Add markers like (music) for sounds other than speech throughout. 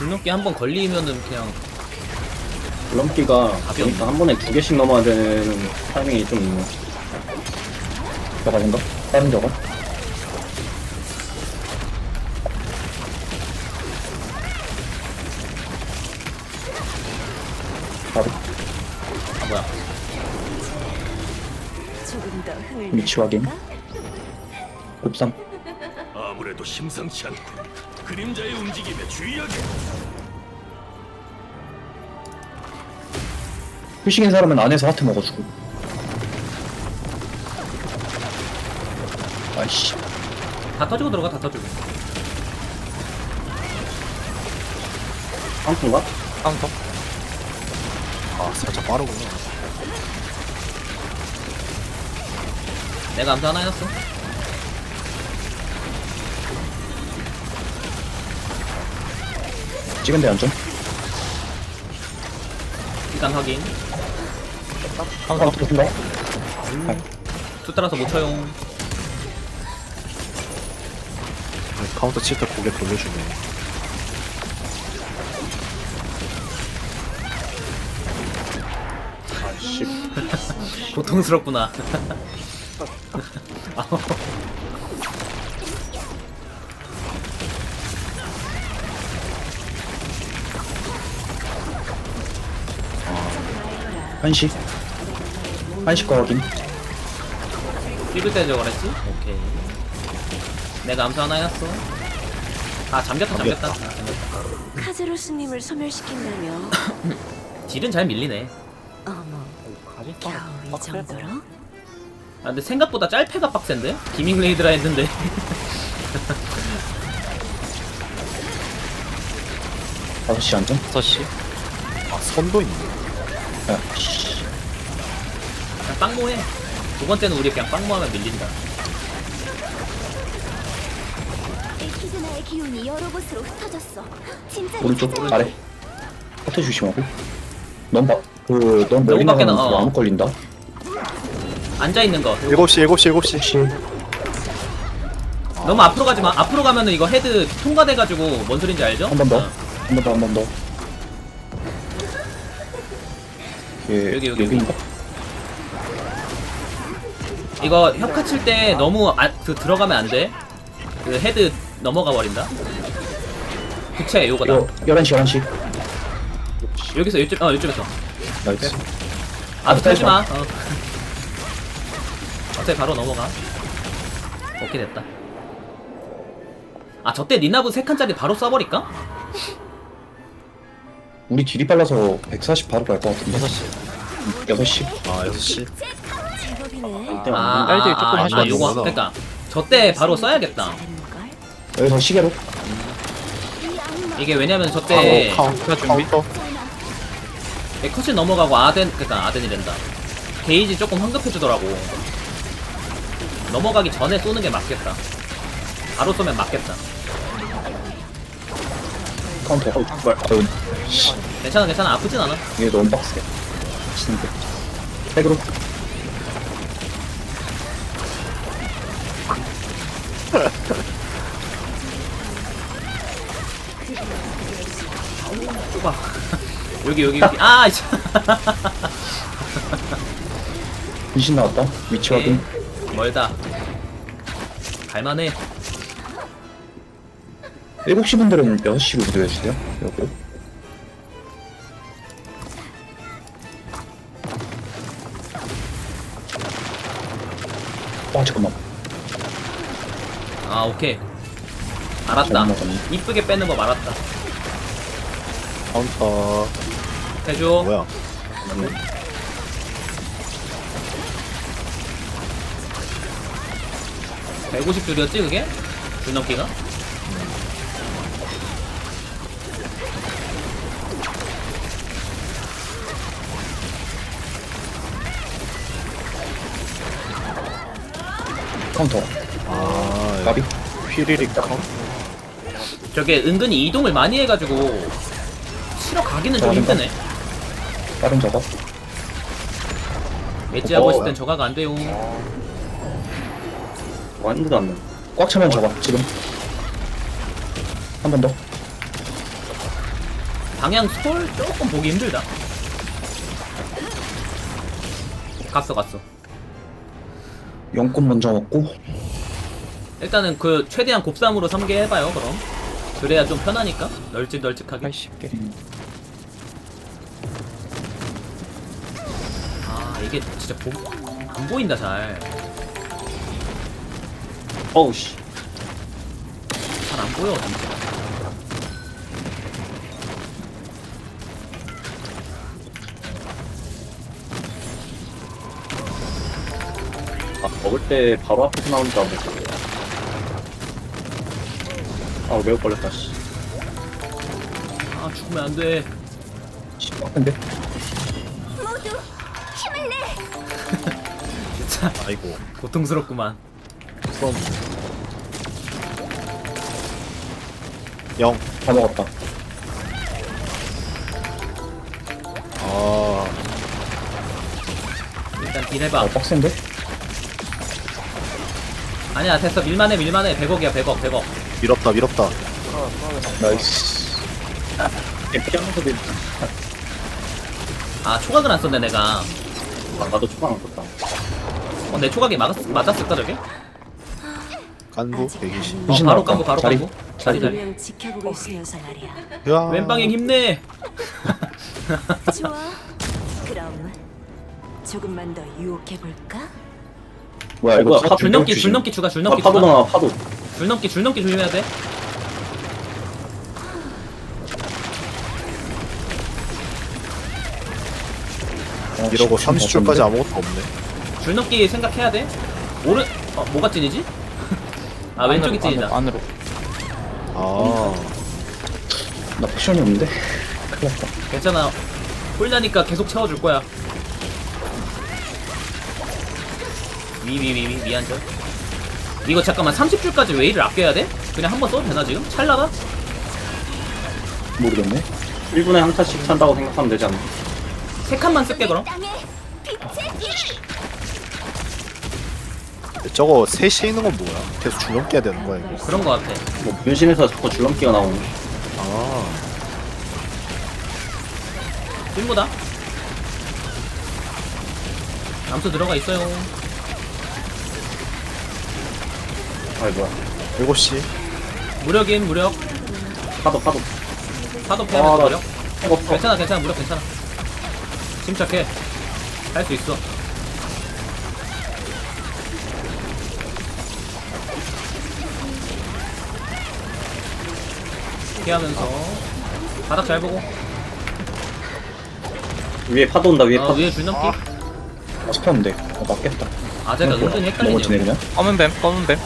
줄넘기 한 번 걸리면은 그냥 줄넘기가 가벼운데? 보니까 한 번에 두 개씩 넘어야 되는 타이밍이 좀 있네. 저거 아닌가? 다른 저거? 바로 아 뭐야 조금 더 흥을 위치 확인. 곱삼 아무래도 심상치 않군. 그림자의 움직임에 주의하게. 휴식인 사람은 안에서 하트 먹어주고 아이씨 다 터지고 들어가 다 터지고 카운트인가? 카운터? 아 살짝 빠르구나 내가 암수 하나 해놨어 찍은 데 안전 일단 확인. 카운터 쓴다 투 따라서 못 쳐용. 카운터 칠 때 고개 돌려주네. 아씨. 고통스럽구나 (laughs) 한시? 한시 거 확인. 때 저거 그랬지? 오케이. 내가 암수 하나 해놨어. 아 잠겼다 잠겼다 아, 잠겼다. 카제로스님을 소멸시킨다며 (laughs) 딜은 잘 밀리네. 어머 겨우 이 정도로? 아 근데 생각보다 짤패가 빡센데? 기밍 레이드라 했는데. 다섯 시 안전 6시? 아 선도 있네 그냥 빵모해. 두 번째는 우리 그냥 빵모하면 밀린다. 에키즈나의 기운이 여러 곳으로 흩어졌어. 진짜 오른쪽 아래. 하트 조심하고. 넌그넌 멀리 밖에 나가면 나- 어. 잘못 걸린다. 앉아 있는 거. 7시 7시 7시. 혹시 너무 앞으로 가지 마. 앞으로 가면은 이거 헤드 통과돼가지고 뭔 소린지 알죠? 한 번 더. 어. 한번 더 한 번 더 예, 여기, 여기, 여기인가? 이거 협카 칠 때 너무 아, 그 들어가면 안 돼. 그 헤드 넘어가 버린다. 부채 요거다. 이거 11시 11시 여기서 이쪽 어 이쪽에서. 나이스 아 들지 마. 어. 어차피 바로 넘어가. 오케이 됐다. 아 저때 니나부 3칸짜리 바로 쏴버릴까? 우리 딜이 빨라서 140 바로 갈 것 같은데 6시 6시 아 6시 제법이네 이때 아, 아, 빨리 조금 아, 아, 요거 되는구나. 그러니까 저때 바로. 잘했는걸? 여기서 시계로 이게 왜냐면 저때 아, 카운터 카운터 컷이 넘어가고 아덴 그러니까 아덴이랜다. 게이지 조금 황급해지더라고. 넘어가기 전에 쏘는 게 맞겠다. 바로 쏘면 맞겠다. 카운터 어, 뭘. 아유 괜찮아 괜찮아 아프진 않아. 이게 너무 빡세 미친데 핵으로 좁아. 여기 여기 여기. 아 이제. 귀신 나왔다 위치 확인 멀다. 갈만해. 7시 분들은 6시로 이동해주세요 여기 와 잠깐만 아 오케이. 알았다. 먹었네. 이쁘게 빼는 거 말았다. 카운터 해줘. 뭐야 백 150줄이었지 그게? 줄넘기가? 카운터 아 가비 휘리릭 카운터 저게 은근히 이동을 많이 해가지고 치러 가기는 좀? 힘드네. 다른 저거 엣지하고 어. 있을 땐 저가가 안 돼요. 완전 안 나. 꽉 차면 저거 지금 한 번 더 방향 스콜 조금 보기 힘들다. 갔어 갔어. 영권 먼저 먹고 일단은 그 최대한 곱삼으로 3개 해봐요 그럼. 그래야 좀 편하니까 널찍널찍하게. 80개. 아 이게 진짜 보, 안 보인다 잘. 어우 씨잘안 보여 진짜. 먹을 때 바로 앞에서 나오는 줄 알았어 아 매우 걸렸다 씨 아 죽으면 안 돼. 근데 모두 힘을 내. 진짜 아이고. 고통스럽구만. 그럼. 0. 다 먹었다 아. 일단 딜 해봐. 아 빡센데? 아니야 됐어 밀만해 밀만해 100억이야 100억 100억. 밀었다, 밀었다. 나이스 피하면서 아 초각을 안 썼네 내가. 아, 나도 초반 안 썼다 어, 내 초각이 맞았, 맞았을까 저게? 간부 아직 120. 어, 미신 바로. 깐부 바로 자리. 깐부. 자리 자리. 분명 지켜보고 있으면서 말이야. 으아. 왼방향 힘내. 좋아. 그럼 조금만 더 유혹해 볼까? 뭐야 어, 이거 뭐야, 사- 파- 줄넘기 주심. 줄넘기 추가 아, 줄넘기 파도 추가. 나와 파도 줄넘기 줄넘기 조심해야 돼. 어, 이러고 심- 30줄까지 심- 아무것도 없네. 줄넘기 생각해야 돼. 오른 어 뭐가 찐이지? (laughs) 아 왼쪽이 찐이다. 안으로. 아. 나 패션이 없는데? 큰일 났다 괜찮아. 홀나니까 계속 채워줄 거야. 위 위안절. 이거 잠깐만 30줄까지 웨이를 아껴야 돼? 그냥 한 번 써도 되나 지금? 찰나가? 모르겠네 1분에 한 칸씩 찬다고 생각하면 되지 않나 세 칸만 쓸게 그럼. 땅에 빛의 길. 저거 셋이 있는 건 뭐야? 계속 줄넘기 해야 되는 거야, 이거? 그런 거 같아. 뭐 변신해서 자꾸 줄넘기가 나오네 아. 찐보다. 암수 들어가 있어요. 아이 뭐야 7시. 무력인 무력. 파도 파도 사도 아, 패하면서 나- 무력. 이거 없어 괜찮아 괜찮아 무력 괜찮아. 침착해. 할 수 있어. 피하면서 바닥 잘 보고 위에 파도 온다 위에 어, 파도 위에 줄넘기 아 스켰는데 아 맞겠다 아재가 뭐야? 은근히 헷갈리네요 그냥 검은 뱀, 검은 뱀.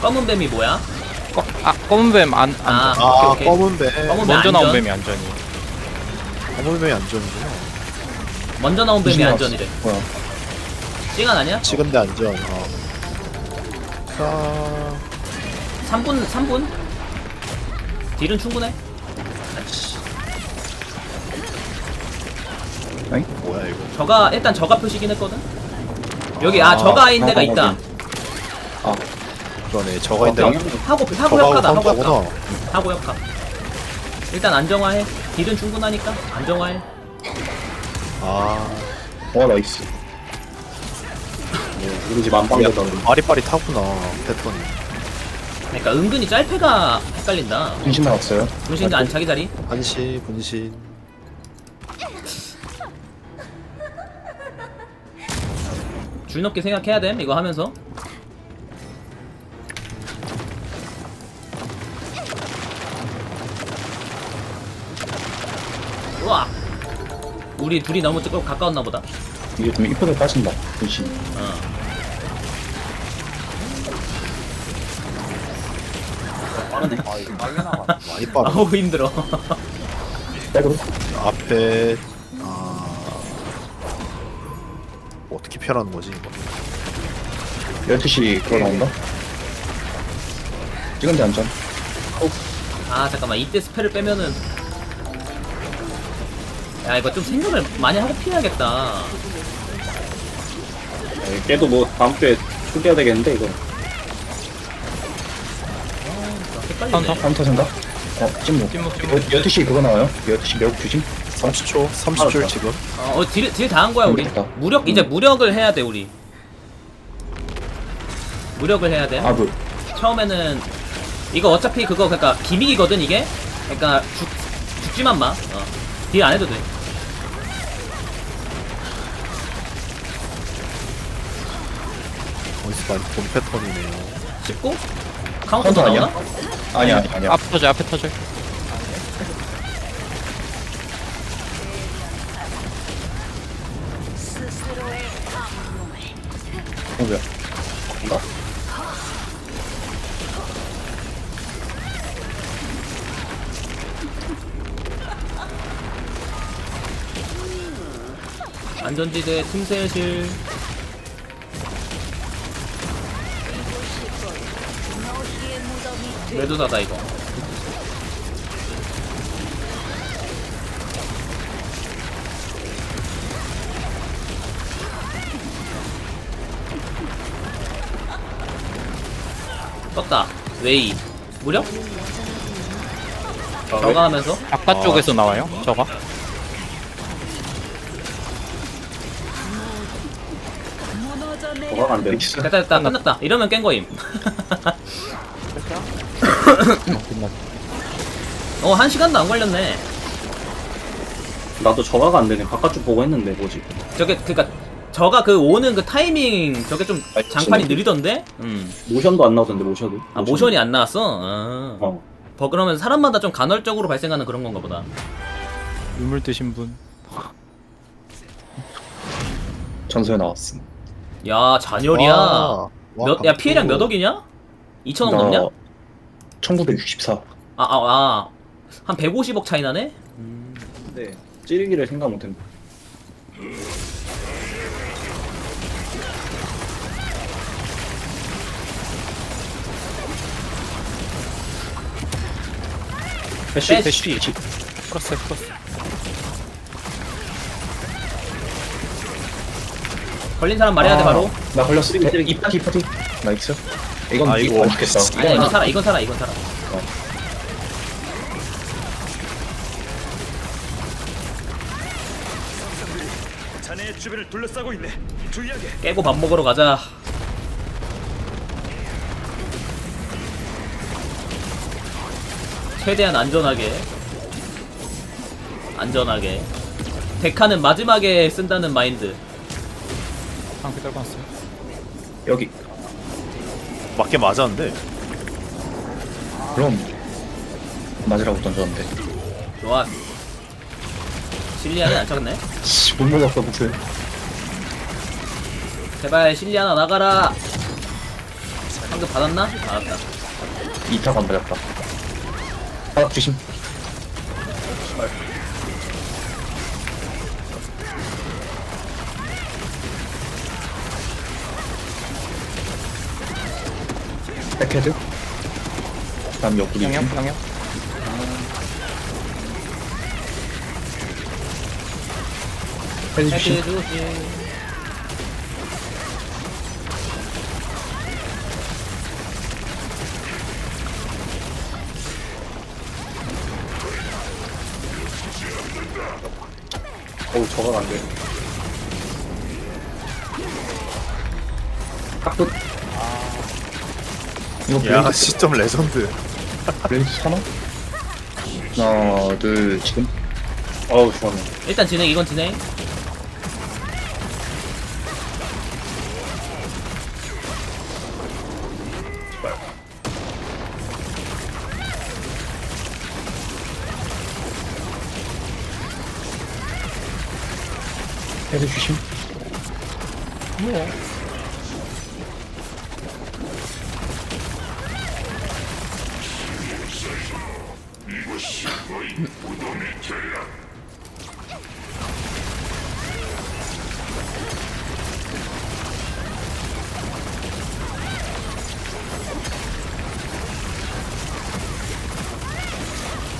검은 뱀이 뭐야? 꺼, 아, 검은 뱀 안, 안. 아, 아, 오케이, 오케이. 검은 뱀. 검은 뱀 먼저 나온 안전. 뱀이 안전이. 검은 뱀이 안전이구나. 먼저 나온 뱀이 안전이래 뭐야 찡한 아니야? 찍은데 안전. 어. 자. 3분 3분? 딜은 충분해 뭐야, 이거? 저가 일단 저가 표시긴 했거든 여기 아, 아, 저가인 데가 아, 있다 아 그러네. 저가 있는데. 하고 하고 저가 역하다 하고 역하 한다구나. 하고 역하 일단 안정화해 딜은 충분하니까 안정화해 아. 와 나이스 우리 집 안방이다 빠릿빠릿하구나, 패턴이. 그러니까 은근히 짤패가 헷갈린다 분신 나왔어요 분신자 안 자기 자리 한시, 분신. 줄넘기 생각해야 돼 이거 하면서 우리 둘이 너무 조금 가까웠나 보다. 이게 좀 이쁘게 빠진다 분신 어. 빠르네. 많이 빠르 아우 힘들어. 백으로? 앞에 아 어떻게 피하라는 거지 이거? 12시 그거 나온다? 찍은 데 안 전 아 잠깐만. 이때 스펠을 빼면은 야 이거 좀 생각을 많이 하고 피해야겠다 네, 걔도 뭐 다음 주에 초기화 되겠는데 이거 헷갈리네 카운터 생각 어. 찜무, 찜무. 12시 그거 나와요? 12시 매혹 주심? 30초 30초 알았다. 지금 어, 어 딜, 딜다한 거야 우리 됐다. 무력 이제 음. 무력을 해야 돼 우리 무력을 해야 돼 아, 뭐, 처음에는 이거 어차피 그거 그러니까 기믹이거든 이게 그러니까 죽, 죽지만 마 어. 딜안 해도 돼 많이 본 패턴이네요 쉽고 카운터 아니야? 나오나? 아니, 아니, 아니야. 앞에 터져 앞에 터져 어, 뭐야. 뭔가? 안전지대 틈새실 매도사다 이거. 떴다. 웨이. 무력? 저가 하면서? 바깥쪽에서 나와요? 저가 저가 안. 믹스. 됐다 됐다. 끝났다. 이러면 깬 거임 (laughs) 어 한 시간도 안 걸렸네 나도 저가가 안 되네. 바깥쪽 보고 했는데 뭐지? 저게 그니까 저가 그 오는 그 타이밍 저게 좀 아, 장판이 진짜. 느리던데? 음. 모션도 안 나오던데 모션도. 아 모션이 안 나왔어? 아. 어. 버 그러면 사람마다 좀 간헐적으로 발생하는 그런 건가 보다. 유물 드신 분 전소에 나왔음. 야 잔열이야. 와, 와, 몇, 야. 피해량 몇 억이냐? 2천억 넘냐? 1964. 아, 아, 아. 한 150억 차이 나네? 근데 찌르기를 생각 못했네. 패시 패시. 패시. 플러스 플러스 걸린 사람 말해야 돼, 바로. 나 걸렸어. 쓰레기, 쓰레기. 이 파티, 이 파티. 나이스. 이건 아, 이거 이거. 진짜. 아니야, 이건. 살아, 이건 살아, 이건 살아. 자네의 주변을 둘러싸고 있네. 주의하게. 깨고 밥 먹으러 가자. 최대한 안전하게. 안전하게. 데카는 마지막에 쓴다는 마인드. 상태 떨고 왔어요 여기. 맞게 맞았는데 그럼. 맞으라고 던졌는데. 좋아. 실리안이 안 쳤네. 씨, 못 먹었어, 무슨. 제발 실리아나 나가라. 방금 받았나? 받았다. 이타가 안 맞았다. 바닥 주심. 백헤드. 다음 옆구리. 영역 헤드 주심. 해주지. 어우 저가가 안 돼. 깍듯. 이거 야 블레이드 시점 레전드 블레이드 하나? 하나, 둘, 지금. 어우 좋았네. 일단 진행, 이건 진행.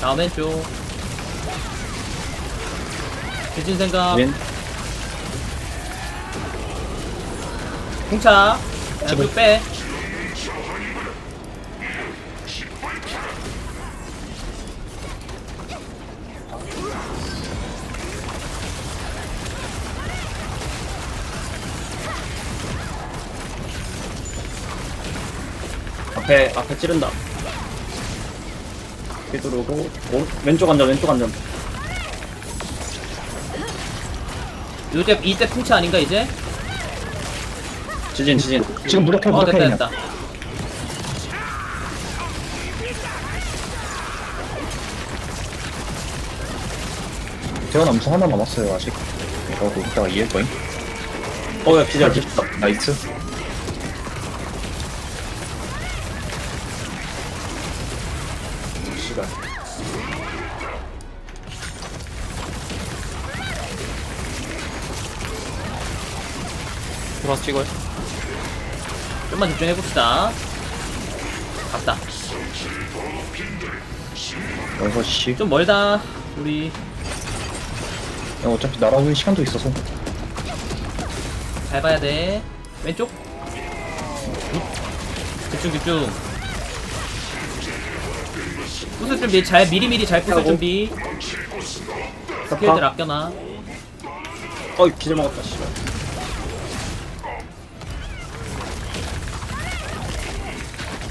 다음 왼쪽. 대진 생각. 왼. 공차. 쭉 빼. 찌른다. 휘두르고 오, 왼쪽 안전 왼쪽 안전. 요때 이때 풍차 아닌가 이제? 지진 지진. 지금 무력해 어 무력해 됐다 그냥. 됐다. 대원 암수 하나 남았어요 아직. 이러고 이따가 이해할 거임. 어야 기절 기절. 나이스. 찍어요. 좀만 집중해봅시다. 갔다. 6시. 좀 멀다. 우리 어차피 날아오는 시간도 있어서. 잘 봐야 돼. 왼쪽. 집중 집중. 부술 준비 잘 미리미리 잘 부술 하고. 준비. 스킬들 아껴놔. 어 기절 먹었다 씨발.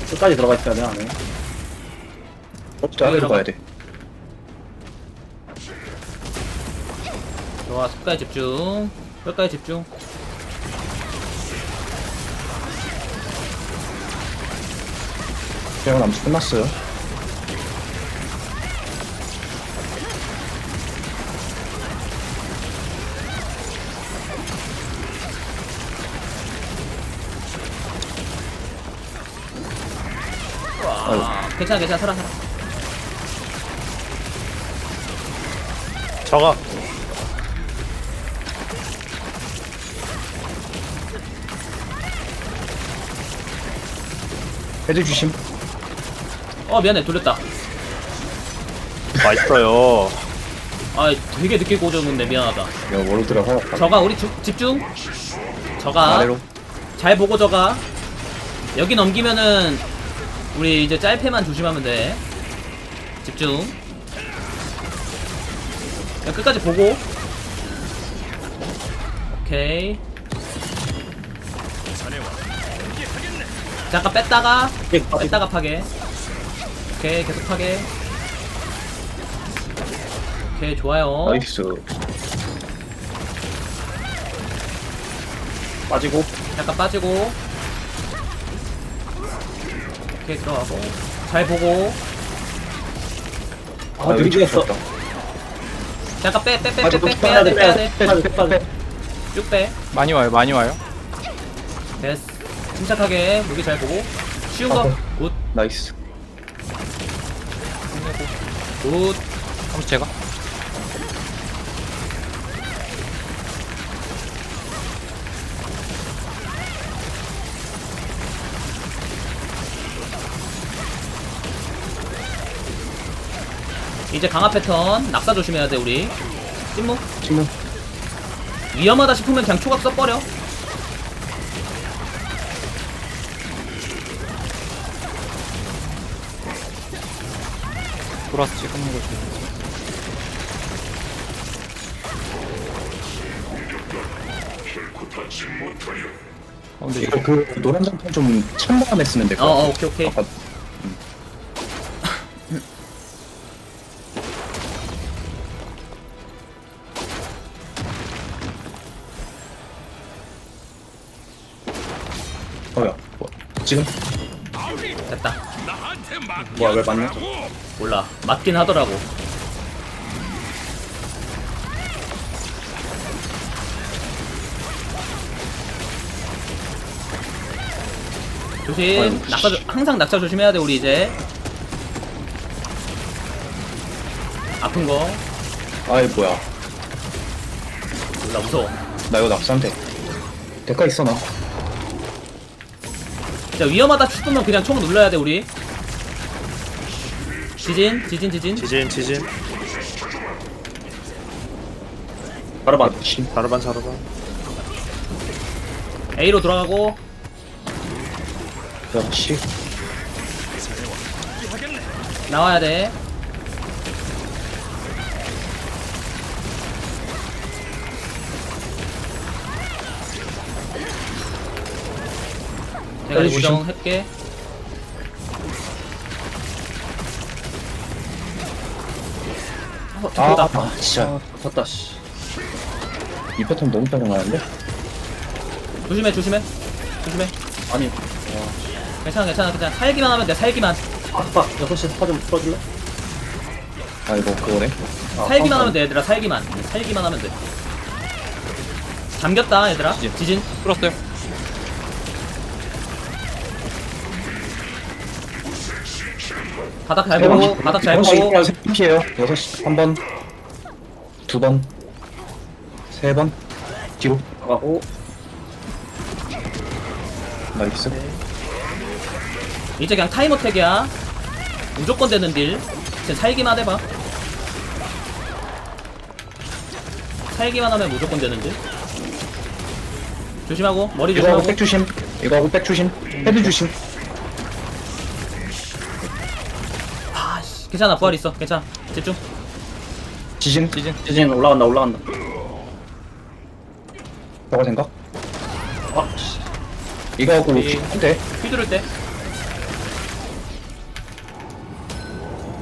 끝까지 들어가 있어야 돼 안에. 짜리로 가야 돼. 좋아, 끝까지 집중. 끝까지 집중. 대원 암수 끝났어요. 괜찮아, 괜찮아, 살아, 살아. 저가 헤드 주심. 어, 미안해, 돌렸다. 맛있어요. 아, 되게 늦게 꽂았는데 미안하다. 야 워로드라 화났다. 저가 우리 주, 집중. 저가 아래로. 잘 보고 저가 여기 넘기면은 우리 이제 짤패만 조심하면 돼. 집중. 그냥 끝까지 보고. 오케이. 잠깐 뺐다가 뺐다가 파괴. 오케이 계속 파괴. 오케이 좋아요. 나이스. 빠지고 잠깐 빠지고 오케이 들어가고 잘 보고 아 느리게 했어. 잠깐 빼 빼빼 아, 빼좀빼 빼야 돼, 돼 빼야 돼, 돼 빼야 돼, 빼야 돼. 쭉 빼 많이 와요, 많이 와요. 됐어 침착하게 무기 잘 보고 쉬운 아, 네. 거굿굿 나이스. 그럼 제가 이제 강화 패턴 낙사 조심해야 돼 우리 찐무 침묵. 위험하다 싶으면 그냥 초각 써버려 플러스 찍는 거 좋아요. 어, 근데 이거 이거 그 노란 장판 좀 찬바람에 쓰면 될 것 어어 같아. 오케이 오케이 아까 지금? 됐다. 뭐야 왜 맞냐? 몰라. 맞긴 하더라고. 조심. 아이고, 낙사 조- 항상 낙사 조심해야 돼 우리 이제. 아픈 거. 아이 뭐야. 몰라 무서워. 나 이거 낙사한테 대가 있어 나 진짜 위험하다 싶으면 그냥 총 눌러야 돼 우리 지진 지진 지진 지진 지진. 바로 맞. 씨 자르반 자르반. A로 돌아가고 역시 나와야 돼 내가 빨리 조심. 우정할게 어, 아, 됐다. 아, 진짜. 어, 졌다 씨. 이 패턴 너무 짜증나는데? 조심해 조심해 조심해 아니. 괜찮아 괜찮아 괜찮아 살기만 하면 돼 살기만 아빠 6시 스파 좀 풀어줄래? 아, 이거 그거네. 아, 살기만 어, 하면 돼 어. 얘들아 살기만 살기만 하면 돼 잠겼다 얘들아 지진. 지진 풀었어요 바닥 잘 보고 바닥 잘 보고. 세번 피해요 6시 한번 두번 세번 뒤로. 가고. 나이스. 이제 그냥 타이머 택이야. 무조건 되는 딜. 지금 살기만 해봐. 살기만 하면 무조건 되는 딜. 조심하고 머리 이거 하고 조심하고. 백 조심. 이거 하고 백 조심. 헤드 조심 괜찮아 부활 있어. 괜찮아. 집중. 지진? 시즌. 지진 올라간다 올라간다. 저거 생각 아 씨. 이거 하고 오케이. 한대 휘두를 때.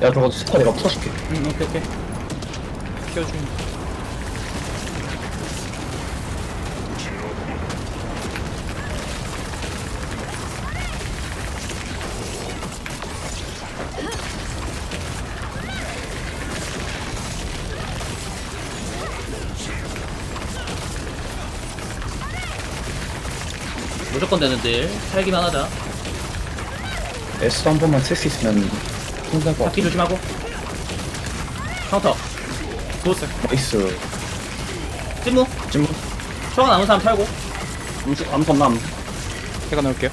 야 저거 스타 내가 풀어줄게. 응, 오케이 오케이. 키워주는. 무조건 되는 딜 살기만 하자. S 한 번만 쓸 수 있으면 힘들 것 바퀴 같아 조심하고. 카운터. 좋았어 나이스. 찐무? 찜 초가 남은 사람 털고. 암수 암수 없나 암수? 제가 넣을게요.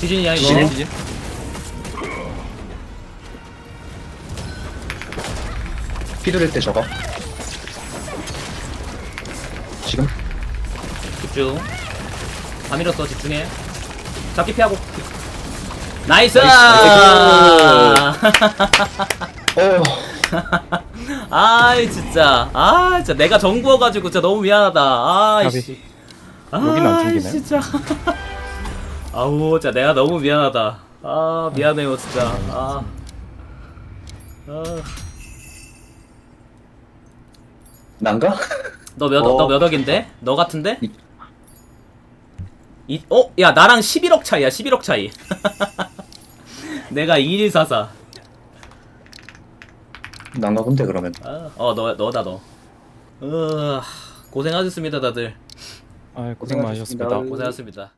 지진이야 이거? 지진? 지진. 휘두를 때 저거 집중. 다 밀었어 집중해. 잡기 피하고. 나이스! 어 (laughs) 아이 진짜. 아 진짜 내가 정구워가지고 진짜 너무 미안하다. 아이씨. 여긴 안 튕기네. 진짜. (laughs) 아우 진짜 내가 너무 미안하다. 아 미안해요 진짜. 아, 아. 난가? 너몇 어. 너몇 억인데? 너 같은데? 이- 이, 어? 야 나랑 11억 차이야 11억 차이. (laughs) 내가 2144 난가 본데 그러면. 아, 어 너, 너다 너. 으, 고생하셨습니다 다들. 아 고생 많으셨습니다. 고생하셨습니다